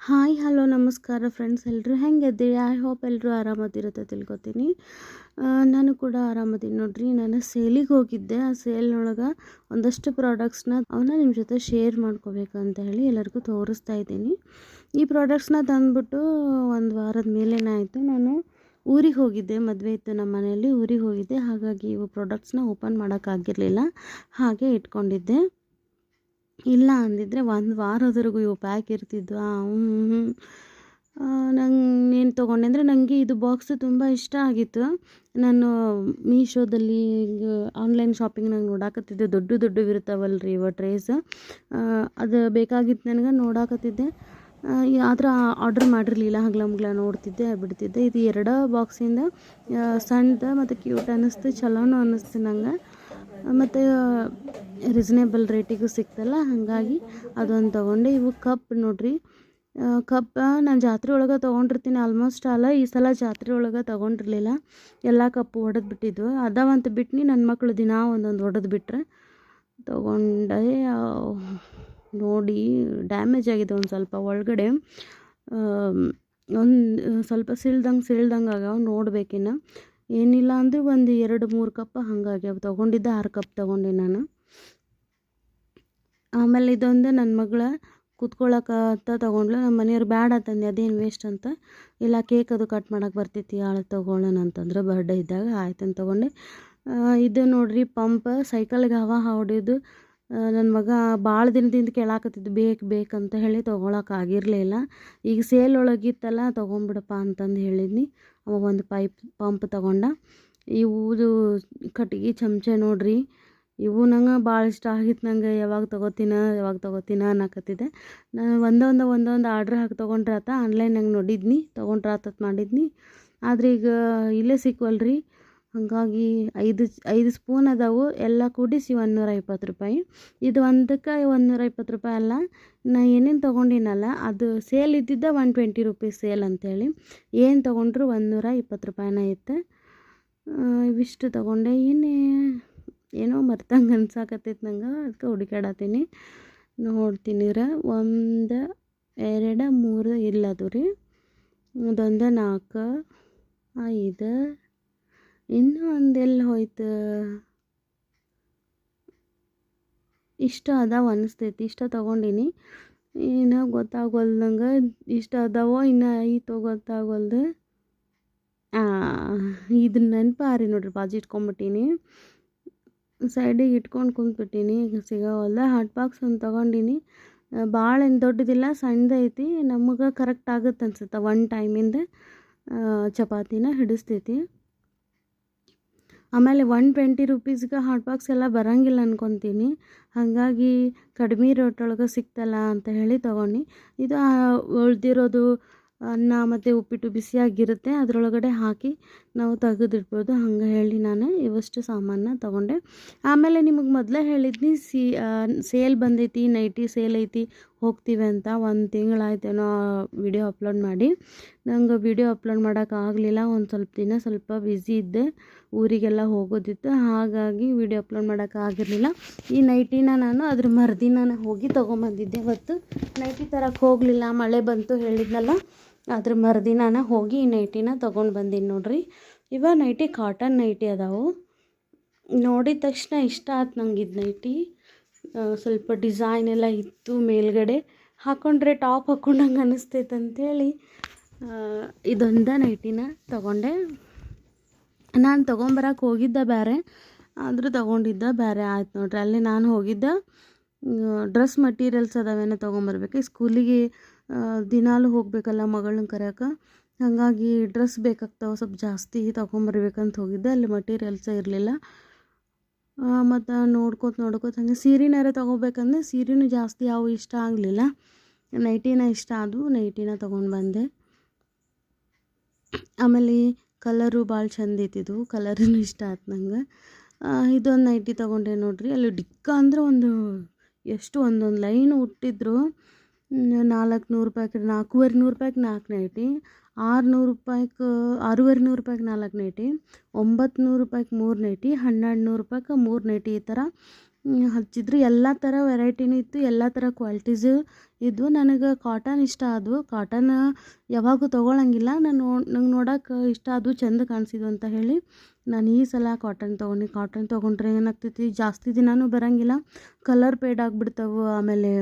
Hi, hello, ನಮಸ್ಕಾರ friends ಎಲ್ಲರೂ ಹೆಂಗಿದ್ದೀರಿ? I hope ಎಲ್ಲರೂ ಆರಾಮದಿರುತ್ತೆ ತಿಳ್ಕೊತೀನಿ. ನಾನು ಕೂಡ ಆರಾಮದೀನಿ. ನೋಡ್ರಿ, ನಾನು ಸೇಲಿಗೆ ಹೋಗಿದ್ದೆ. ಆ ಸೇಲ್ನೊಳಗೆ ಒಂದಷ್ಟು ಪ್ರಾಡಕ್ಟ್ಸ್ನ ಅವನ್ನ ನಿಮ್ಮ ಜೊತೆ ಶೇರ್ ಮಾಡ್ಕೋಬೇಕಂತ ಹೇಳಿ ಎಲ್ಲರಿಗೂ ತೋರಿಸ್ತಾ ಇದ್ದೀನಿ. ಈ ಪ್ರಾಡಕ್ಟ್ಸ್ನ ತಂದುಬಿಟ್ಟು ಒಂದು ವಾರದ ಮೇಲೇನಾಯಿತು ನಾನು ಊರಿಗೆ ಹೋಗಿದ್ದೆ. ಮದುವೆ ಇತ್ತು ನಮ್ಮ ಮನೆಯಲ್ಲಿ. ಊರಿಗೆ ಹೋಗಿದ್ದೆ. ಹಾಗಾಗಿ ಇವು ಪ್ರಾಡಕ್ಟ್ಸ್ನ ಓಪನ್ ಮಾಡೋಕ್ಕಾಗಿರಲಿಲ್ಲ ಹಾಗೆ ಇಟ್ಕೊಂಡಿದ್ದೆ. ಇಲ್ಲ ಅಂದಿದ್ದರೆ ಒಂದು ವಾರದವರೆಗೂ ಇವು ಪ್ಯಾಕ್ ಇರ್ತಿದ್ವು? ನಂಗೆ ಏನು ತೊಗೊಂಡೆ. ಅಂದರೆ ನನಗೆ ಇದು ಬಾಕ್ಸು ತುಂಬ ಇಷ್ಟ ಆಗಿತ್ತು. ನಾನು ಮೀಶೋದಲ್ಲಿ ಆನ್ಲೈನ್ ಶಾಪಿಂಗ್ ನಂಗೆ ನೋಡಾಕತ್ತಿದ್ದೆ. ದೊಡ್ಡ ದೊಡ್ಡವು ರೀ ಇವ ಟ್ರೇಸ್ ಅದು ಬೇಕಾಗಿತ್ತು ನನಗೆ ನೋಡಾಕತ್ತಿದ್ದೆ. ಆದ್ರೆ ಆರ್ಡ್ರ್ ಮಾಡಿರಲಿಲ್ಲ. ಹಗ್ಲ ಮುಗ್ಲ ನೋಡ್ತಿದ್ದೆ, ಬಿಡ್ತಿದ್ದೆ. ಇದು ಎರಡು ಬಾಕ್ಸಿಂದ ಸಣ್ಣದ ಮತ್ತು ಕ್ಯೂಟ್ ಅನ್ನಿಸ್ತು ಚಲೋನು ಅನ್ನಿಸ್ತು ನಂಗೆ. ಮತ್ತು ರೀಸನೇಬಲ್ ರೇಟಿಗೂ ಸಿಕ್ತಲ್ಲ, ಹಾಗಾಗಿ ಅದೊಂದು ತೊಗೊಂಡೆ. ಇವು ಕಪ್ ನೋಡ್ರಿ. ಕಪ್ ನಾನು ಜಾತ್ರೆ ಒಳಗೆ ತೊಗೊಂಡಿರ್ತೀನಿ ಆಲ್ಮೋಸ್ಟ್ ಅಲ್ಲ, ಈ ಸಲ ಜಾತ್ರೆ ಒಳಗೆ ತೊಗೊಂಡಿರ್ಲಿಲ್ಲ. ಎಲ್ಲ ಕಪ್ಪು ಒಡೆದು ಬಿಟ್ಟಿದ್ವು. ಅದಾವಂತ ಬಿಟ್ನಿ ನನ್ನ ಮಕ್ಕಳು ದಿನ ಒಂದೊಂದು ಒಡೆದು ಬಿಟ್ರೆ. ತೊಗೊಂಡೆ ನೋಡಿ ಡ್ಯಾಮೇಜ್ ಆಗಿದೆ ಒಂದು ಸ್ವಲ್ಪ ಒಳಗಡೆ. ಒಂದು, ಸ್ವಲ್ಪ ಸಿಳ್ದಂಗೆ ಸಿಳ್ದಂಗೆ ಆಗ್ಯಾವ, ನೋಡ್ಬೇಕಿನ್ನು. ಏನಿಲ್ಲ ಅಂದರೆ ಒಂದು ಎರಡು ಮೂರು ಕಪ್ ಹಂಗಾಗ್ಯಾವ ತೊಗೊಂಡಿದ್ದೆ ಆರು ಕಪ್ ತೊಗೊಂಡೆ ನಾನು. ಆಮೇಲೆ ಇದೊಂದು ನನ್ನ ಮಗಳ ಕುತ್ಕೊಳ್ಳೋಕೆ ಅಂತ ತೊಗೊಂಡ್ಲು ನಮ್ಮ ಮನೆಯವ್ರು ಬ್ಯಾಡ ತಂದೆ, ಅದೇನು ವೇಸ್ಟ್ ಅಂತ. ಇಲ್ಲ ಕೇಕ್ ಅದು ಕಟ್ ಮಾಡೋಕೆ ಬರ್ತೈತಿ, ಆಳು ತೊಗೊಳ್ಳೋಣ ಅಂತಂದ್ರೆ ಬರ್ಡೇ ಇದ್ದಾಗ ಆಯ್ತು ಅಂತ ತೊಗೊಂಡೆ. ಇದು ನೋಡ್ರಿ ಪಂಪ್ ಸೈಕಲ್ಗೆ ಹವಾ ಹೊಡೆದು ನನ್ನ ಮಗ ಭಾಳ ದಿನದಿಂದ ಕೇಳಾಕತ್ತಿದ್ದು, ಬೇಕು ಬೇಕಂತ ಹೇಳಿ ತೊಗೊಳಕ್ಕೆ ಆಗಿರಲಿಲ್ಲ ಈಗ ಸೇಲ್ ಒಳಗಿತ್ತಲ್ಲ ತೊಗೊಂಬಿಡಪ್ಪ ಅಂತಂದು ಹೇಳಿದ್ನಿ. ಒಂದು ಪೈಪ್ ಪಂಪ್ ತಗೊಂಡ, ಇವುದು ಕಟ್ಗೆ ಚಮಚ ನೋಡ್ರಿ, ಇವು ನಂಗೆ ಭಾಳ ಇಷ್ಟ ಆಗಿತ್ತು ನಂಗೆ, ಯಾವಾಗ ತೊಗೋತೀನ ಯಾವಾಗ ತೊಗೋತೀನ ಅನ್ನಕತ್ತಿದ್ದೆ. ನಾನು ಒಂದೊಂದು ಒಂದೊಂದು ಆರ್ಡ್ರ್ ಹಾಕಿ ತೊಗೊಂಡ್ರಾತ ಆನ್ಲೈನ್ನಾಗ ನೋಡಿದ್ನಿ, ತೊಗೊಂಡ್ರಾತತ್ ಮಾಡಿದ್ನಿ. ಆದ್ರೆ ಈಗ ಇಲ್ಲೇ ಸಿಕ್ವಲ್ರಿ ಹಾಗಾಗಿ ಐದು ಐದು ಸ್ಪೂನ್ ಅದಾವು. ಎಲ್ಲ ಕೂಡಿಸಿ ಒಂದೂರ ಇಪ್ಪತ್ತು ರೂಪಾಯಿ. ಇದು ಒಂದಕ್ಕೆ ಒಂದುನೂರ ಇಪ್ಪತ್ತು ರೂಪಾಯಿ ಅಲ್ಲ. ನಾ ಏನೇನು ತೊಗೊಂಡಿನಲ್ಲ, ಅದು ಸೇಲ್ ಇದ್ದಿದ್ದ ಒನ್ ಟ್ವೆಂಟಿ ರುಪೀಸ್ ಸೇಲ್ ಅಂತೇಳಿ. ಏನು ತೊಗೊಂಡ್ರು ಒಂದೂರ ಇಪ್ಪತ್ತು ರೂಪಾಯಿನ ಇತ್ತು. ಇವಿಷ್ಟು ತೊಗೊಂಡೆ. ಏನೇ, ಏನೋ ಮರ್ತಂಗೆ ಅನ್ಸಾಕತ್ತೈತೆ ನಂಗೆ. ಅದಕ್ಕೆ ಹುಡುಕಾಡತ್ತೀನಿ ನೋಡ್ತೀನಿ ರೀ ಒಂದು, ಎರಡು, ಮೂರು, ಇಲ್ಲ ಅದು ರೀ ಅದೊಂದು ನಾಲ್ಕು, ಐದು ಇನ್ನೂ ಒಂದು ಎಲ್ಲಿ ಹೋಯ್ತು. ಇಷ್ಟ ಅದಾವ ಅನಿಸ್ತೈತಿ, ಇಷ್ಟ ತೊಗೊಂಡಿನಿ. ಏನೋ ಗೊತ್ತಾಗೋಲ್ದಂಗೆ ಇಷ್ಟ ಅದಾವೋ ಇನ್ನು ಐತೋ ಗೊತ್ತಾಗೋಲ್ದು ಇದನ್ನ ನೆನಪಾರಿ ನೋಡ್ರಿ ಬಾಜಿ ಇಟ್ಕೊಂಬಿಟ್ಟೀನಿ. ಸೈಡಿಗೆ ಇಟ್ಕೊಂಡು ಕುಂತ್ಬಿಟ್ಟೀನಿ ಈಗ ಸಿಗೋವಲ್ದ ಹಾಟ್ ಬಾಕ್ಸ್ ಒಂದು ತೊಗೊಂಡಿನಿ. ಭಾಳ ಏನು ದೊಡ್ಡದಿಲ್ಲ ಸಣ್ಣದೈತಿ ನಮಗೆ ಕರೆಕ್ಟ್ ಆಗುತ್ತೆ ಅನ್ಸುತ್ತೆ ಒನ್ ಟೈಮಿಂದ ಚಪಾತಿನ ಹಿಡಿಸ್ತೈತಿ. ಆಮೇಲೆ ಒನ್ ಟ್ವೆಂಟಿ ರುಪೀಸ್ಗೆ ಹಾಟ್ ಬಾಕ್ಸ್ ಎಲ್ಲ ಬರೋಂಗಿಲ್ಲ ಅನ್ಕೊತೀನಿ. ಹಾಗಾಗಿ ಕಡಿಮೆ ರೇಟ್ ಒಳಗೆ ಸಿಕ್ತಲ್ಲ ಅಂತ ಹೇಳಿ ತೊಗೊಂಡು ಇದು ಉಳ್ದಿರೋದು ಅನ್ನ ಮತ್ತು ಉಪ್ಪಿಟ್ಟು ಬಿಸಿಯಾಗಿರುತ್ತೆ. ಅದರೊಳಗಡೆ ಹಾಕಿ ನಾವು ತೆಗೆದಿಡ್ಬೋದು. ಹಂಗೆ ಹೇಳಿ ನಾನು ಇವಷ್ಟು ಸಾಮಾನ ತೊಗೊಂಡೆ. ಆಮೇಲೆ ನಿಮಗೆ ಮೊದಲೇ ಹೇಳಿದ್ನಿ, ಸಿ ಸೇಲ್ ಬಂದೈತಿ ನೈಟಿ ಸೇಲ್ ಐತಿ ಹೋಗ್ತೀವಿ ಅಂತ ಒಂದು ತಿಂಗಳಾಯ್ತೇನೋ ವಿಡಿಯೋ ಅಪ್ಲೋಡ್ ಮಾಡಿ. ನಂಗೆ ವಿಡಿಯೋ ಅಪ್ಲೋಡ್ ಮಾಡೋಕ್ಕಾಗಲಿಲ್ಲ ಒಂದು ಸ್ವಲ್ಪ ದಿನ ಸ್ವಲ್ಪ ಬ್ಯುಸಿ ಇದ್ದೆ, ಊರಿಗೆಲ್ಲ ಹೋಗೋದಿತ್ತು, ಹಾಗಾಗಿ ವಿಡಿಯೋ ಅಪ್ಲೋಡ್ ಮಾಡೋಕ್ಕಾಗಿರಲಿಲ್ಲ ಈ ನೈಟಿನ ನಾನು ಅದ್ರ ಮರುದಿನ ಹೋಗಿ ತೊಗೊಂಬಂದಿದ್ದೆ ಇವತ್ತು ನೈಟಿ ತರಕ್ಕೆ ಹೋಗಲಿಲ್ಲ, ಮಳೆ ಬಂತು ಹೇಳಿದ್ನಲ್ಲ, ಅದ್ರ ಮರುದಿನ ಹೋಗಿ ಈ ನೈಟಿನ ತೊಗೊಂಡು ಬಂದೀನಿ ನೋಡ್ರಿ. ಇವ ನೈಟಿ ಕಾಟನ್ ನೈಟಿ ಅದಾವು. ನೋಡಿದ ತಕ್ಷಣ ಇಷ್ಟ ಆತು ನಂಗೆ ಇದು ನೈಟಿ ಸ್ವಲ್ಪ ಡಿಸೈನ್ ಎಲ್ಲ ಇತ್ತು ಮೇಲ್ಗಡೆ. ಹಾಕ್ಕೊಂಡ್ರೆ ಟಾಪ್ ಹಾಕ್ಕೊಂಡಂಗೆ ಅನ್ನಿಸ್ತೈತೆ ಅಂಥೇಳಿ ಇದೊಂದ ನೈಟಿನ ತಗೊಂಡೆ. ನಾನು ತೊಗೊಂಬರಕ್ಕೆ ಹೋಗಿದ್ದೆ ಬೇರೆ ಆದರೂ ತೊಗೊಂಡಿದ್ದ ಬೇರೆ ಆಯ್ತು ನೋಡ್ರಿ. ಅಲ್ಲಿ ನಾನು ಹೋಗಿದ್ದೆ ಡ್ರೆಸ್ ಮಟೀರಿಯಲ್ಸ್ ಅದಾವೇನೋ ತೊಗೊಂಬರ್ಬೇಕು. ಸ್ಕೂಲಿಗೆ ದಿನಾಲು ಹೋಗಬೇಕಲ್ಲ ಮಗಳನ್ನ ಕರೆಯೋಕೆ. ಹಾಗಾಗಿ ಡ್ರೆಸ್ ಬೇಕಾಗ್ತಾವೆ ಸ್ವಲ್ಪ ಜಾಸ್ತಿ ತೊಗೊಂಬರ್ಬೇಕಂತ ಹೋಗಿದ್ದೆ. ಅಲ್ಲಿ ಮಟೀರಿಯಲ್ಸೇ ಇರಲಿಲ್ಲ. ಮತ್ತು ನೋಡ್ಕೋತ ನೋಡ್ಕೋತ ಹಂಗೆ ಸೀರೆನಾರ ತೊಗೋಬೇಕಂದ್ರೆ ಸೀರೆನೂ ಜಾಸ್ತಿ ಯಾವ ಇಷ್ಟ ಆಗಲಿಲ್ಲ. ನೈಟಿನ ಇಷ್ಟ ಆದವು, ನೈಟಿನ ತೊಗೊಂಡು ಬಂದೆ. ಆಮೇಲೆ ಕಲರು ಭಾಳ ಚಂದ ಇತ್ತಿದ್ದು ಕಲರೂ ಇಷ್ಟ ಆಯ್ತು ನಂಗೆ. ಇದೊಂದು ನೈಟಿ ತೊಗೊಂಡೆ ನೋಡ್ರಿ, ಅಲ್ಲಿ ಡಿಕ್ಕ ಅಂದ್ರೆ ಒಂದು ಎಷ್ಟು ಒಂದೊಂದು ಲೈನ್ ಹುಟ್ಟಿದ್ರು ನಾಲ್ಕು ನೂರು ರೂಪಾಯಿಗೆ ನಾಲ್ಕೂವರೆ ನೂರು ರೂಪಾಯಿಗೆ ನಾಲ್ಕು ನೈಟಿ. ಆರುನೂರು ರೂಪಾಯಿಗೆ ಆರೂವರೆ ನೂರು ರೂಪಾಯಿಗೆ ನಾಲ್ಕು ನೈಟಿ ಒಂಬತ್ತು ನೂರು ರೂಪಾಯಿಗೆ ಮೂರು ನೈಟಿ ಹನ್ನೆರಡು ನೂರು ರೂಪಾಯಿಗೆ ಮೂರು ನೈಟಿ ಈ ಥರ ಹಚ್ಚಿದ್ರು. ಎಲ್ಲ ಥರ ವೆರೈಟಿನೂ ಇತ್ತು, ಎಲ್ಲ ಥರ ಕ್ವಾಲಿಟೀಸು ಇದ್ವು. ನನಗೆ ಕಾಟನ್ ಇಷ್ಟ ಆದವು. ಕಾಟನ್ ಯಾವಾಗೂ ತೊಗೊಳಂಗಿಲ್ಲ. ನಾನು ನಂಗೆ ನೋಡೋಕೆ ಇಷ್ಟ ಆದವು, ಚೆಂದ ಕಾಣಿಸಿದ್ವು ಅಂತ ಹೇಳಿ ನಾನು ಈ ಸಲ ಕಾಟನ್ ತೊಗೊಂಡು. ಕಾಟನ್ ತೊಗೊಂಡ್ರೆ ಏನಾಗ್ತೈತಿ? ಜಾಸ್ತಿ ದಿನವೂ ಬರೋಂಗಿಲ್ಲ. ಕಲರ್ ಪೇಡ್ ಆಗಿಬಿಡ್ತಾವೆ. ಆಮೇಲೆ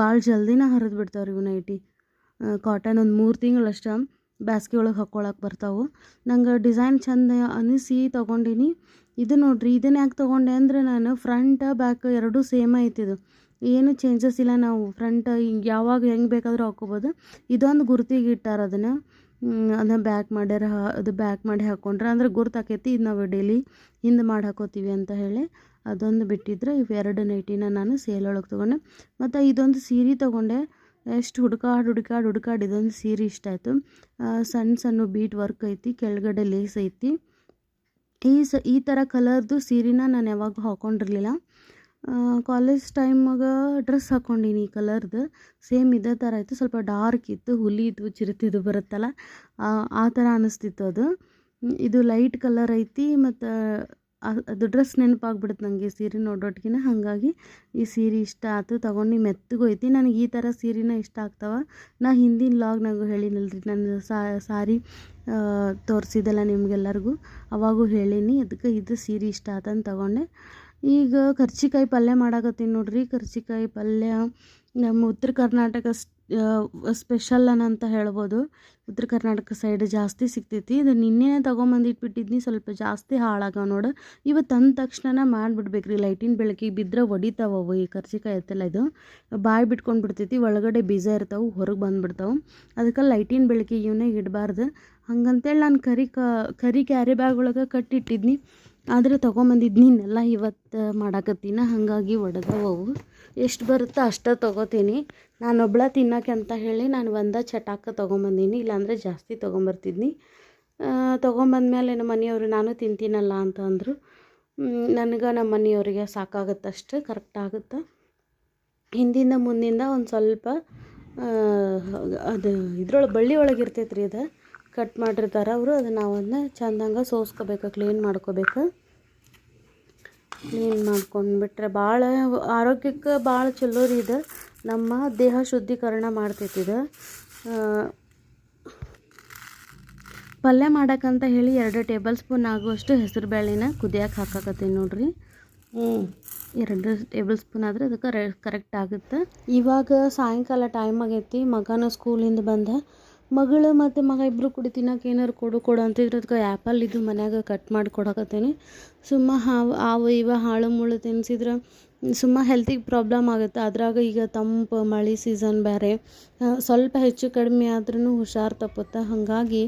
ಭಾಳ ಜಲ್ದಿನ ಹರಿದು ಬಿಡ್ತಾವ್ರಿ ಇವು ನೈಟಿ. ಕಾಟನ್ ಒಂದು ಮೂರು ತಿಂಗಳು ಅಷ್ಟೇ ಬ್ಯಾಸ್ಗೆ ಒಳಗೆ ಹಾಕ್ಕೊಳಕ್ಕೆ ಬರ್ತಾವೆ. ನಂಗೆ ಡಿಸೈನ್ ಚಂದ ಅನಿಸಿ ತೊಗೊಂಡಿನಿ. ಇದು ನೋಡ್ರಿ ಇದನ್ನ ಯಾಕೆ ತೊಗೊಂಡೆ ಅಂದರೆ ನಾನು ಫ್ರಂಟ್ ಬ್ಯಾಕ್ ಎರಡೂ ಸೇಮ್ ಐತಿದು ಏನು ಚೇಂಜಸ್ ಇಲ್ಲ, ನಾವು ಫ್ರಂಟ್ ಹಿಂಗೆ ಯಾವಾಗ ಹೆಂಗೆ ಬೇಕಾದರೂ ಹಾಕ್ಕೋಬೋದು ಇದೊಂದು ಗುರ್ತಿಗೆ ಇಟ್ಟಾರ ಅದನ್ನು. ಅದನ್ನ ಬ್ಯಾಕ್ ಮಾಡ್ಯಾರ, ಅದು ಬ್ಯಾಕ್ ಮಾಡಿ ಹಾಕ್ಕೊಂಡ್ರೆ ಅಂದ್ರೆ ಗುರ್ತಾಕೈತಿ ಇದು ನಾವು ಡೈಲಿ ಹಿಂದೆ ಮಾಡಿ ಹಾಕೋತೀವಿ ಅಂತ ಹೇಳಿ ಅದೊಂದು ಬಿಟ್ಟಿದ್ರೆ. ಇವೆರಡು ನೈಟಿನ ನಾನು ಸೇಲ್ ಒಳಗೆ ತೊಗೊಂಡೆ. ಮತ್ತು ಇದೊಂದು ಸೀರೆ ತೊಗೊಂಡೆ. ಎಷ್ಟು ಹುಡುಕಾಡಿ ಹುಡುಕಾಡಿ ಹುಡುಕಾಡಿ ಇದೊಂದು ಸೀರೆ ಇಷ್ಟ ಆಯಿತು. ಸಣ್ಣ ಸಣ್ಣ ಬೀಟ್ ವರ್ಕ್ ಐತಿ, ಕೆಳಗಡೆ ಲೇಸ್ ಐತಿ. ಈ ಸ, ಈ ಥರ ಕಲರ್ದು ಸೀರೆನ ನಾನು ಯಾವಾಗ ಹಾಕೊಂಡಿರಲಿಲ್ಲ. ಕಾಲೇಜ್ ಟೈಮಾಗ ಡ್ರೆಸ್ ಹಾಕ್ಕೊಂಡೀನಿ ಈ ಕಲರ್ದು. ಸೇಮ್ ಇದೇ ಥರ ಇತ್ತು ಸ್ವಲ್ಪ ಡಾರ್ಕ್ ಇತ್ತು, ಹುಲಿ ಇತ್ತು ಚಿರತಿದು ಬರುತ್ತಲ್ಲ, ಆ ಥರ ಅನ್ನಿಸ್ತಿತ್ತು ಅದು. ಇದು ಲೈಟ್ ಕಲರ್ ಐತಿ, ಮತ್ತು ಅದು ಡ್ರೆಸ್ ನೆನಪಾಗ್ಬಿಡುತ್ತೆ ನನಗೆ ಸೀರೆ ನೋಡೋಟ್ಗಿನ ಹಾಗಾಗಿ ಈ ಸೀರೆ ಇಷ್ಟ ಆಯ್ತು ತೊಗೊಂಡು ಮೆತ್ತಗೂ ಐತಿ ನನಗೆ ಈ ಥರ ಸೀರೆನ ಇಷ್ಟ ಆಗ್ತಾವ. ನಾ ಹಿಂದಿನ ಲಾಗ್ನಾಗೂ ಹೇಳಿನಲ್ರಿ. ನನ್ನ ಸಾರಿ ತೋರಿಸಿದಲ್ಲ ನಿಮಗೆಲ್ಲರಿಗೂ. ಅವಾಗೂ ಹೇಳೀನಿ. ಅದಕ್ಕೆ ಇದು ಸೀರೆ ಇಷ್ಟ ಆತಂದು ತೊಗೊಂಡೆ. ಈಗ ಕರ್ಚಿಕಾಯಿ ಪಲ್ಯ ಮಾಡಾಕತ್ತೀನಿ ನೋಡ್ರಿ. ಕರ್ಚಿಕಾಯಿ ಪಲ್ಯ ನಮ್ಮ ಉತ್ತರ ಕರ್ನಾಟಕ ಸ್ಪೆಷಲ್ ಅಂತ ಹೇಳ್ಬೋದು. ಉತ್ತರ ಕರ್ನಾಟಕ ಸೈಡ್ ಜಾಸ್ತಿ ಸಿಗ್ತೈತಿ. ಇದು ನಿನ್ನೆನೇ ತೊಗೊಂಬಂದು ಇಟ್ಬಿಟ್ಟಿದ್ನಿ. ಸ್ವಲ್ಪ ಜಾಸ್ತಿ ಹಾಳಾಗವ ನೋಡು. ಇವತ್ತು ತಂದ ತಕ್ಷಣ ಮಾಡಿಬಿಡ್ಬೇಕ್ರಿ. ಲೈಟಿನ ಬೆಳಕಿಗೆ ಬಿದ್ದರೆ ಒಡಿತಾವವು ಈ ಕರ್ಜಿಕಾಯಿ ಎತ್ತಲ್ಲ ಇದು. ಬಾಯಿ ಬಿಟ್ಕೊಂಡು ಬಿಡ್ತೈತಿ. ಒಳಗಡೆ ಬೀಜ ಇರ್ತಾವೆ, ಹೊರಗೆ ಬಂದುಬಿಡ್ತಾವೆ. ಅದಕ್ಕೆ ಲೈಟಿನ ಬೆಳಕಿಗೆ ಇವನೇ ಇಡಬಾರ್ದು. ಹಂಗಂತೇಳಿ ನಾನು ಕರಿ ಕರಿ ಕ್ಯಾರಿ ಬ್ಯಾಗ್ ಒಳಗೆ ಕಟ್ಟಿಟ್ಟಿದ್ನಿ. ಆದರೆ ತೊಗೊಂಬಂದಿದ್ನಿನ್ನೆಲ್ಲ ಇವತ್ತು ಮಾಡಾಕತ್ತೀನಿ? ಹಾಗಾಗಿ ಒಡೆದವು ಎಷ್ಟು ಬರುತ್ತೋ ಅಷ್ಟೇ ತೊಗೋತೀನಿ. ಒಬ್ಳ ತಿನ್ನೋಕೆ ಅಂತ ಹೇಳಿ ನಾನು ಒಂದೇ ಚಟಾಕ ತೊಗೊಂಬಂದೀನಿ, ಇಲ್ಲಾಂದರೆ ಜಾಸ್ತಿ ತೊಗೊಂಬರ್ತಿದ್ನಿ. ತೊಗೊಂಬಂದ್ಮೇಲೆ ನಮ್ಮ ಮನೆಯವರು, ನಾನು ತಿಂತೀನಲ್ಲ ಅಂತ ಅಂದರು. ನನಗೆ ನಮ್ಮ ಮನೆಯವರಿಗೆ ಸಾಕಾಗುತ್ತಷ್ಟು ಕರೆಕ್ಟ್ ಆಗುತ್ತೆ? ಹಿಂದಿಂದ ಮುಂದಿಂದ ಒಂದು ಸ್ವಲ್ಪ ಅದು ಇದ್ರೊಳಗೆ ಬಳ್ಳಿ ಒಳಗೆ ಇರ್ತೈತೆ ರೀ ಅದು. ಕಟ್ ಮಾಡಿರ್ತಾರೆ ಅವರು ಅದನ್ನು ನಾವು ಅದನ್ನ ಚಂದಂಗೆ ಸೋಸ್ಕೋಬೇಕು ಕ್ಲೀನ್ ಮಾಡ್ಕೋಬೇಕು. ಕ್ಲೀನ್ ಮಾಡ್ಕೊಂಡ್ಬಿಟ್ರೆ ಭಾಳ ಆರೋಗ್ಯಕ್ಕೆ ಭಾಳ ಚಲೋ ರೀ ಇದು. ನಮ್ಮ ದೇಹ ಶುದ್ಧೀಕರಣ ಮಾಡ್ತೈತಿ ಇದು. ಪಲ್ಯ ಮಾಡೋಕ್ಕಂತ ಹೇಳಿ ಎರಡು ಟೇಬಲ್ ಸ್ಪೂನ್ ಆಗುವಷ್ಟು ಹೆಸರು ಬೇಳೆನ ಕುದಿಯಕ್ಕೆ ಹಾಕಾಕತ್ತೀನಿ ನೋಡ್ರಿ. ಹ್ಞೂ ಎರಡು ಟೇಬಲ್ ಸ್ಪೂನ್ ಆದರೆ ಅದಕ್ಕೆ ಕರೆಕ್ಟ್ ಆಗುತ್ತೆ. ಇವಾಗ ಸಾಯಂಕಾಲ ಟೈಮ್ ಆಗೈತಿ ಮಗನ ಸ್ಕೂಲಿಂದ ಬಂದ. ಮಗಳು ಮತ್ತು ಮಗ ಇಬ್ಬರು ಕೂಡಿ ತಿನ್ನೋಕೆ ಏನಾರು ಕೊಡು ಕೊಡು ಅಂತಿದ್ರು ಅದಕ್ಕೆ ಆ್ಯಪಲ್ ಇದು ಮನ್ಯಾಗ ಕಟ್ ಮಾಡಿ ಕೊಡಕತ್ತೇನೆ. ಸುಮ್ಮ ಹಾವು ಆವ ಇವ ಹಾಳು ಮುಳು ತಿನ್ಸಿದ್ರೆ ಸುಮ್ಮ ಹೆಲ್ತಿಗೆ ಪ್ರಾಬ್ಲಮ್ ಆಗುತ್ತೆ. ಅದ್ರಾಗ ಈಗ ತಂಪು, ಮಳೆ ಸೀಸನ್ ಬೇರೆ ಸ್ವಲ್ಪ ಹೆಚ್ಚು ಕಡಿಮೆ ಆದ್ರೂ ಹುಷಾರು ತಪ್ಪುತ್ತೆ. ಹಾಗಾಗಿ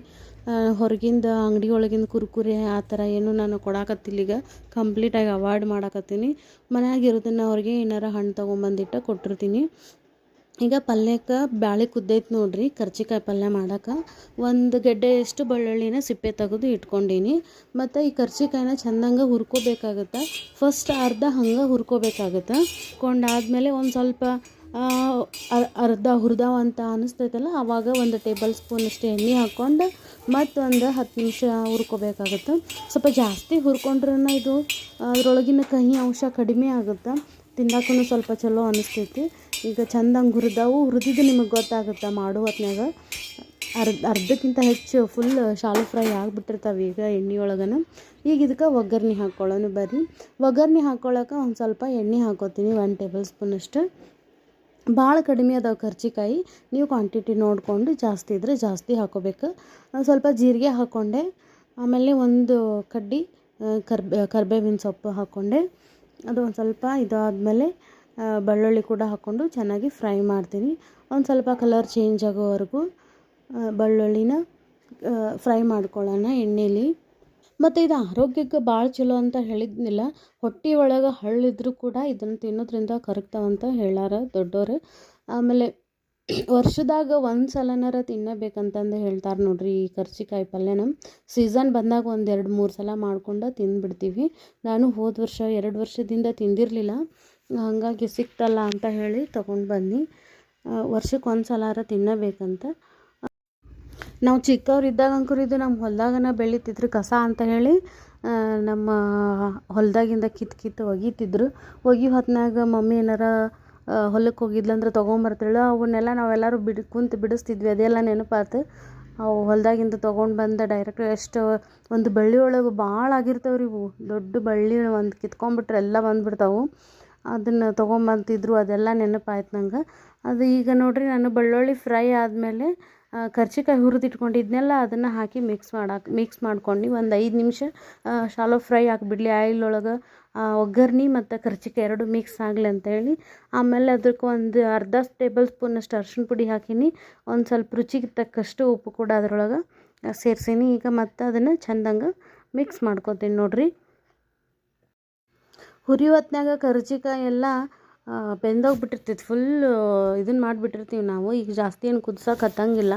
ಹೊರಗಿಂದ ಅಂಗಡಿ ಒಳಗಿಂದ ಕುರ್ಕುರೆ ಆ ಥರ ಏನು ನಾನು ಕೊಡಾಕತ್ತಿಲ್ಲ ಈಗ. ಕಂಪ್ಲೀಟಾಗಿ ಅವಾಯ್ಡ್ ಮಾಡಾಕತ್ತೀನಿ. ಮನ್ಯಾಗ ಇರೋದನ್ನು ಅವ್ರಿಗೆ ಏನಾರ ಹಣ್ಣು ತೊಗೊಂಬಂದಿಟ್ಟು ಕೊಟ್ಟಿರ್ತೀನಿ. ಈಗ ಪಲ್ಯಕ್ಕೆ ಬ್ಯಾಳೆ ಕುದ್ದೈತೆ ನೋಡ್ರಿ, ಕರ್ಚಿಕಾಯಿ ಪಲ್ಯ ಮಾಡಕ್ಕೆ ಒಂದು ಗೆಡ್ಡೆಯಷ್ಟು ಬೆಳ್ಳುಳ್ಳಿನ ಸಿಪ್ಪೆ ತೆಗೆದು ಇಟ್ಕೊಂಡೀನಿ. ಮತ್ತು ಈ ಕರ್ಜಿಕಾಯಿನ ಚೆಂದಂಗೆ ಹುರ್ಕೋಬೇಕಾಗತ್ತೆ. ಫಸ್ಟ್ ಅರ್ಧ ಹಂಗೆ ಹುರ್ಕೋಬೇಕಾಗತ್ತೆ. ಕೊಂಡಾದಮೇಲೆ ಒಂದು ಸ್ವಲ್ಪ ಅರ್ಧ ಹುರಿದಾವ ಅಂತ ಅನಿಸ್ತೈತಲ್ಲ ಆವಾಗ ಒಂದು ಟೇಬಲ್ ಸ್ಪೂನ್ ಸ್ಪೂನಷ್ಟು ಎಣ್ಣೆ ಹಾಕ್ಕೊಂಡು ಮತ್ತೊಂದು ಹತ್ತು ನಿಮಿಷ ಹುರ್ಕೋಬೇಕಾಗುತ್ತೆ. ಸ್ವಲ್ಪ ಜಾಸ್ತಿ ಹುರ್ಕೊಂಡ್ರೂ ಇದು, ಅದರೊಳಗಿನ ಕಹಿ ಅಂಶ ಕಡಿಮೆ ಆಗುತ್ತೆ. ತಿನ್ನಕ್ಕೂ ಸ್ವಲ್ಪ ಚಲೋ ಅನಿಸ್ತೈತಿ. ಈಗ ಚಂದಂಗೆ ಹುರಿದವು. ಹುರಿದಿದ್ದು ನಿಮಗೆ ಗೊತ್ತಾಗುತ್ತೆ ಮಾಡೋ ಹೊತ್ನ್ಯಾಗ? ಅರ್ಧ ಅರ್ಧಕ್ಕಿಂತ ಹೆಚ್ಚು ಫುಲ್ ಶಾಲು ಫ್ರೈ ಆಗಿಬಿಟ್ಟಿರ್ತಾವೆ ಈಗ ಎಣ್ಣೆ ಒಳಗನ ಈಗ ಇದಕ್ಕೆ ಒಗ್ಗರಣೆ ಹಾಕ್ಕೊಳ್ಳೋಣ ಬರ್ರಿ. ಒಗ್ಗರಣೆ ಹಾಕ್ಕೊಳ್ಳೋಕೆ ಒಂದು ಸ್ವಲ್ಪ ಎಣ್ಣೆ ಹಾಕೋತೀನಿ ಒನ್ ಟೇಬಲ್ ಸ್ಪೂನ್ ಅಷ್ಟು. ಭಾಳ ಕಡಿಮೆ ಅದಾವೆ ಕರ್ಜಿಕಾಯಿ ನೀವು ಕ್ವಾಂಟಿಟಿ ನೋಡಿಕೊಂಡು ಜಾಸ್ತಿ ಇದ್ದರೆ ಜಾಸ್ತಿ ಹಾಕೋಬೇಕು. ಸ್ವಲ್ಪ ಜೀರಿಗೆ ಹಾಕ್ಕೊಂಡೆ ಆಮೇಲೆ ಒಂದು ಕಡ್ಡಿ ಕರ್ಬೇ, ಕರ್ಬೇವಿನ ಸೊಪ್ಪು ಹಾಕ್ಕೊಂಡೆ ಅದು ಒಂದು ಸ್ವಲ್ಪ ಇದಾದಮೇಲೆ ಬೆಳ್ಳುಳ್ಳಿ ಕೂಡ ಹಾಕ್ಕೊಂಡು ಚೆನ್ನಾಗಿ ಫ್ರೈ ಮಾಡ್ತೀನಿ. ಒಂದು ಸ್ವಲ್ಪ ಕಲರ್ ಚೇಂಜ್ ಆಗೋವರೆಗೂ ಬೆಳ್ಳುಳ್ಳಿನ ಫ್ರೈ ಮಾಡ್ಕೊಳ್ಳೋಣ ಎಣ್ಣೆಲಿ. ಮತ್ತು ಇದು ಆರೋಗ್ಯಕ್ಕೆ ಭಾಳ ಚಲೋ ಅಂತ ಹೇಳಿದ್ನಿಲ್ಲ, ಹೊಟ್ಟೆ ಒಳಗೆ ಹಳ್ಳಿದ್ರೂ ಕೂಡ ಇದನ್ನು ತಿನ್ನೋದ್ರಿಂದ ಕರಗ್ತಾವಂತ ಹೇಳಾರ ದೊಡ್ಡವರು ಆಮೇಲೆ ವರ್ಷದಾಗ ಒಂದು ಸಲನಾರ ತಿನ್ನಬೇಕಂತಂದು ಹೇಳ್ತಾರೆ ನೋಡ್ರಿ ಈ ಕರ್ಜಿಕಾಯಿ ಪಲ್ಯನ. ಸೀಸನ್ ಬಂದಾಗ ಒಂದು ಎರಡು ಮೂರು ಸಲ ಮಾಡ್ಕೊಂಡು ತಿಂದುಬಿಡ್ತೀವಿ. ನಾನು ಹೋದ ವರ್ಷ ಎರಡು ವರ್ಷದಿಂದ ತಿಂದಿರಲಿಲ್ಲ. ಹಾಗಾಗಿ ಸಿಕ್ತಲ್ಲ ಅಂತ ಹೇಳಿ ತೊಗೊಂಡು ಬನ್ನಿ ವರ್ಷಕ್ಕೆ ಒಂದು ಸಲಾರ ತಿನ್ನಬೇಕಂತ. ನಾವು ಚಿಕ್ಕವ್ರು ಇದ್ದಾಗ ಅಂಕರು ಇದು ನಮ್ಮ ಹೊಲದಾಗನ ಬೆಳೀತಿದ್ರು ಕಸ ಅಂತ ಹೇಳಿ ನಮ್ಮ ಹೊಲದಾಗಿಂದ ಕಿತ್ತು ಕಿತ್ತು ಒಗೀತಿದ್ರು ಒಗಿ ಹೊತ್ನಾಗ ಮಮ್ಮಿ ಏನಾರ ಹೊಲಕ್ಕೆ ಹೋಗಿದ್ಲಂದ್ರೆ ತೊಗೊಂಬರ್ತಾಳೆ ಅವನ್ನೆಲ್ಲ ನಾವೆಲ್ಲರೂ ಬಿಡಿ, ಕುಂತು ಬಿಡಿಸ್ತಿದ್ವಿ. ಅದೆಲ್ಲ ನೆನಪಾತು. ಅವು ಹೊಲದಾಗಿಂದ ತೊಗೊಂಡು ಬಂದು ಡೈರೆಕ್ಟ್ ಎಷ್ಟು ಒಂದು ಬಳ್ಳಿ ಒಳಗೆ ಭಾಳ ಆಗಿರ್ತಾವೆ ರೀ ಇವು. ದೊಡ್ಡ ಬಳ್ಳಿ ಒಂದು ಕಿತ್ಕೊಂಡ್ಬಿಟ್ರೆ ಎಲ್ಲ ಬಂದ್ಬಿಡ್ತಾವೆ. ಅದನ್ನು ತೊಗೊಂಬಂತಿದ್ರು. ಅದೆಲ್ಲ ನೆನಪಾಯ್ತು ನಂಗೆ. ಅದು ಈಗ ನೋಡಿರಿ ನಾನು ಬೆಳ್ಳುಳ್ಳಿ ಫ್ರೈ ಆದಮೇಲೆ ಕರ್ಚಿಕಾಯಿ ಹುರಿದಿಟ್ಕೊಂಡಿದ್ನೆಲ್ಲ, ಅದನ್ನು ಹಾಕಿ ಮಿಕ್ಸ್ ಮಾಡಾಕ ಮಿಕ್ಸ್ ಮಾಡ್ಕೊಂಡು ಒಂದು ಐದು ನಿಮಿಷ ಶಾಲೋ ಫ್ರೈ ಹಾಕಿಬಿಡ್ಲಿ. ಆಯಿಲ್ ಒಳಗೆ ಒಗ್ಗರ್ಣೆ ಮತ್ತು ಕರ್ಚಿಕಾಯಿ ಎರಡು ಮಿಕ್ಸ್ ಆಗಲಿ ಅಂತೇಳಿ ಆಮೇಲೆ ಅದಕ್ಕೆ ಒಂದು ಅರ್ಧ ಟೇಬಲ್ ಸ್ಪೂನಷ್ಟು ಅರ್ಶಿಣ ಪುಡಿ ಹಾಕೀನಿ. ಒಂದು ಸ್ವಲ್ಪ ರುಚಿಗೆ ತಕ್ಕಷ್ಟು ಉಪ್ಪು ಕೂಡ ಅದರೊಳಗೆ ಸೇರ್ಸೀನಿ. ಈಗ ಮತ್ತೆ ಅದನ್ನು ಚಂದಂಗೆ ಮಿಕ್ಸ್ ಮಾಡ್ಕೊತೀನಿ ನೋಡಿರಿ. ಹುರಿ ಹೊತ್ನಾಗ ಕರ್ಜಿಕಾಯಿ ಎಲ್ಲ ಬೆಂದೋಗ್ಬಿಟ್ಟಿರ್ತೈತಿ ಫುಲ್ ಇದನ್ನು ಮಾಡಿಬಿಟ್ಟಿರ್ತೀವಿ ನಾವು. ಈಗ ಜಾಸ್ತಿ ಏನು ಕುದಿಸೋಕೆ ಹತ್ತಂಗಿಲ್ಲ.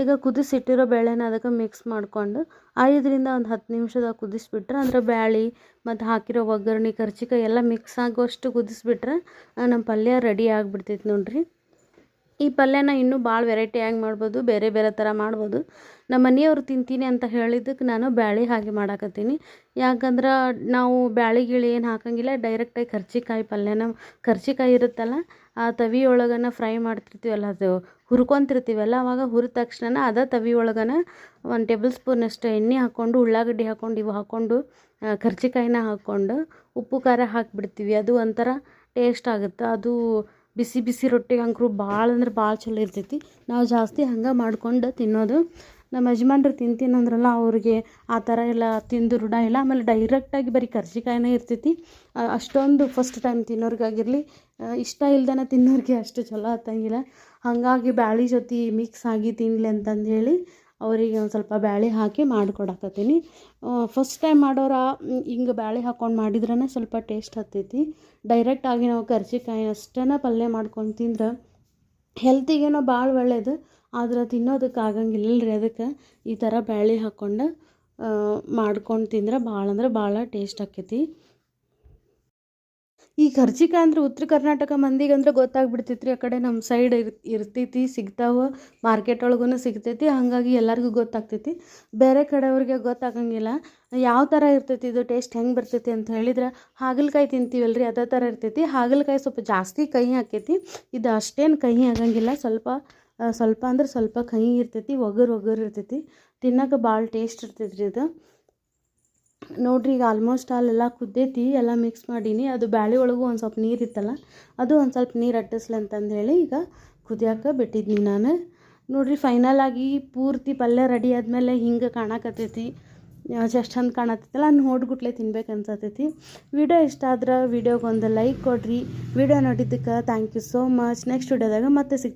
ಈಗ ಕುದಿಸಿಟ್ಟಿರೋ ಬೇಳೆನ ಅದಕ್ಕೆ ಮಿಕ್ಸ್ ಮಾಡಿಕೊಂಡು ಐದರಿಂದ ಒಂದು ಹತ್ತು ನಿಮಿಷದಾಗ ಕುದಿಸ್ಬಿಟ್ರೆ ಅಂದರೆ ಬ್ಯಾಳಿ ಮತ್ತು ಹಾಕಿರೋ ಒಗ್ಗರಣೆ, ಕರ್ಚಿಕಾಯಿ ಎಲ್ಲ ಮಿಕ್ಸ್ ಆಗೋಷ್ಟು ಕುದಿಸ್ಬಿಟ್ರೆ ನಮ್ಮ ಪಲ್ಯ ರೆಡಿ ಆಗಿಬಿಡ್ತೈತೆ ನೋಡಿರಿ. ಈ ಪಲ್ಯನ ಇನ್ನೂ ಭಾಳ ವೆರೈಟಿಯಾಗಿ ಮಾಡ್ಬೋದು, ಬೇರೆ ಬೇರೆ ಥರ ಮಾಡ್ಬೋದು. ನಮ್ಮ ಮನೆಯವ್ರು ತಿಂತೀನಿ ಅಂತ ಹೇಳಿದ್ದಕ್ಕೆ ನಾನು ಬ್ಯಾಳಿ ಹಾಗೆ ಮಾಡಾಕತ್ತೀನಿ. ಯಾಕಂದ್ರೆ ನಾವು ಬ್ಯಾಳಿಗಿಳಿ ಏನು ಹಾಕಂಗಿಲ್ಲ ಡೈರೆಕ್ಟಾಗಿ ಕರ್ಚಿಕಾಯಿ ಪಲ್ಯನ, ಕರ್ಚಿಕಾಯಿ ಇರುತ್ತಲ್ಲ, ಆ ತವಿ ಒಳಗನ ಫ್ರೈ ಮಾಡ್ತಿರ್ತೀವಲ್ಲ ಅದು ಹುರ್ಕೊಂತಿರ್ತೀವಲ್ಲ, ಅವಾಗ ಹುರಿದ ತಕ್ಷಣ ಅದ ತವಿ ಒಳಗನ ಒಂದು ಟೇಬಲ್ ಸ್ಪೂನಷ್ಟು ಎಣ್ಣೆ ಹಾಕ್ಕೊಂಡು ಉಳ್ಳಾಗಡ್ಡಿ ಹಾಕ್ಕೊಂಡು ಇವು ಹಾಕ್ಕೊಂಡು ಕರ್ಜಿಕಾಯಿನ ಹಾಕ್ಕೊಂಡು ಉಪ್ಪು, ಖಾರ ಹಾಕಿಬಿಡ್ತೀವಿ. ಅದು ಒಂಥರ ಟೇಸ್ಟ್ ಆಗುತ್ತೆ. ಅದು ಬಿಸಿ ಬಿಸಿ ರೊಟ್ಟಿಗೆ ಅಂಕರು ಭಾಳ ಅಂದ್ರೆ ಭಾಳ ಚಲೋ ಇರ್ತೈತಿ. ನಾವು ಜಾಸ್ತಿ ಹಂಗೆ ಮಾಡ್ಕೊಂಡು ತಿನ್ನೋದು. ನಮ್ಮ ಯಜಮಾನ್ರು ತಿಂತೀನಂದ್ರಲ್ಲ, ಅವ್ರಿಗೆ ಆ ಥರ ಎಲ್ಲ ತಿಂದು ರೂಢ ಇಲ್ಲ. ಆಮೇಲೆ ಡೈರೆಕ್ಟಾಗಿ ಬರೀ ಕರ್ಜಿಕಾಯಿನೇ ಇರ್ತೈತಿ. ಅಷ್ಟೊಂದು ಫಸ್ಟ್ ಟೈಮ್ ತಿನ್ನೋರಿಗಾಗಿರಲಿ ಇಷ್ಟ ಇಲ್ದನ ತಿನ್ನೋರಿಗೆ ಅಷ್ಟು ಚಲೋ ಹತ್ತಂಗಿಲ್ಲ ಹಾಗಾಗಿ ಬ್ಯಾಳಿ ಜೊತೆ ಮಿಕ್ಸ್ ಆಗಿ ತಿನ್ನಲಿ ಅಂತಂದು ಹೇಳಿ ಅವರಿಗೆ ಒಂದು ಸ್ವಲ್ಪ ಬ್ಯಾಳಿ ಹಾಕಿ ಮಾಡಿಕೊಡಕತ್ತೀನಿ. ಫಸ್ಟ್ ಟೈಮ್ ಮಾಡೋರ ಹಿಂಗೆ ಬ್ಯಾಳಿ ಹಾಕ್ಕೊಂಡು ಮಾಡಿದ್ರೇ ಸ್ವಲ್ಪ ಟೇಸ್ಟ್ ಹತ್ತೈತಿ. ಡೈರೆಕ್ಟಾಗಿ ನಾವು ಕರ್ಜಿಕಾಯಿ ಅಷ್ಟೇ ಪಲ್ಯ ಮಾಡ್ಕೊಂಡು ತಿಂದ್ರೆ ಹೆಲ್ತಿಗೇನೋ ಭಾಳ ಒಳ್ಳೇದು, ಆದ್ರೆ ತಿನ್ನೋದಕ್ಕೆ ಆಗಂಗಿಲ್ಲ ರೀ ಅದಕ್ಕೆ. ಈ ಥರ ಬ್ಯಾಳಿ ಹಾಕ್ಕೊಂಡು ಮಾಡ್ಕೊಂಡು ತಿಂದ್ರೆ ಭಾಳ ಅಂದ್ರೆ ಭಾಳ ಟೇಸ್ಟ್ ಆಕೈತಿ ಈ ಕರ್ಜಿಕಾಯಿ ಅಂದ್ರೆ ಉತ್ತರ ಕರ್ನಾಟಕ ಮಂದಿಗೆ ಅಂದ್ರೆ ಗೊತ್ತಾಗ್ಬಿಡ್ತೈತಿ ರೀ ಆ ಕಡೆ ನಮ್ಮ ಸೈಡ್ ಇರ್, ಇರ್ತೈತಿ, ಸಿಗ್ತಾವೆ ಮಾರ್ಕೆಟ್ ಒಳಗೂ ಸಿಗ್ತೈತಿ, ಹಾಗಾಗಿ ಎಲ್ಲರಿಗೂ ಗೊತ್ತಾಗ್ತೈತಿ. ಬೇರೆ ಕಡೆಯವ್ರಿಗೆ ಗೊತ್ತಾಗಂಗಿಲ್ಲ, ಯಾವ ಥರ ಇರ್ತೈತಿ, ಇದು ಟೇಸ್ಟ್ ಹೆಂಗೆ ಬರ್ತೈತಿ ಅಂತ ಹೇಳಿದ್ರೆ, ಹಾಗಲಕಾಯಿ ತಿಂತೀವಲ್ರಿ, ಅದೇ ಥರ ಇರ್ತೈತಿ. ಹಾಗಲಕಾಯಿ ಸ್ವಲ್ಪ ಜಾಸ್ತಿ ಕಹಿ ಹಾಕೈತಿ, ಇದು ಅಷ್ಟೇನು ಕಹಿ ಆಗಂಗಿಲ್ಲ, ಸ್ವಲ್ಪ ಸ್ವಲ್ಪ ಅಂದ್ರೆ ಸ್ವಲ್ಪ ಕಹಿ ಇರ್ತೈತಿ, ಒಗರು ಒಗರು ಇರ್ತೈತಿ. ತಿನ್ನೋಕೆ ಭಾಳ ಟೇಸ್ಟ್ ಇರ್ತೈತಿ ರೀ ಇದು. ನೋಡ್ರಿ ಈಗ ಆಲ್ಮೋಸ್ಟ್ ಅಲ್ಲೆಲ್ಲ ಕುದ್ದೈತಿ, ಎಲ್ಲ ಮಿಕ್ಸ್ ಮಾಡೀನಿ. ಅದು ಬ್ಯಾಳಿ ಒಳಗೂ ಒಂದು ಸ್ವಲ್ಪ ನೀರು ಇತ್ತಲ್ಲ, ಅದು ಒಂದು ಸ್ವಲ್ಪ ನೀರು ಅಟ್ಟಿಸ್ಲಿ ಅಂತಂದು ಹೇಳಿ ಈಗ ಕುದಿಯೋಕೆ ಬಿಟ್ಟಿದ್ನಿ ನಾನು. ನೋಡ್ರಿ ಫೈನಲ್ ಆಗಿ ಪೂರ್ತಿ ಪಲ್ಯ ರೆಡಿ ಆದಮೇಲೆ ಹಿಂಗೆ ಕಾಣಕತ್ತೈತಿ. ಜಸ್ಟ್ ಚಂದ ಕಾಣತ್ತೈತಲ್ಲ ನೋಡ್ಗುಟ್ಲೆ ತಿನ್ಬೇಕು ಅನ್ಸತ್ತೈತಿ ವಿಡಿಯೋ ಇಷ್ಟ ಆದ್ರೆ ವಿಡಿಯೋಗೆ ಒಂದು ಲೈಕ್ ಕೊಡ್ರಿ. ವಿಡಿಯೋ ನೋಡಿದ್ದಕ್ಕೆ thank you so much next ವಿಡಿಯೋದಾಗ ಮತ್ತೆ ಸಿಗ್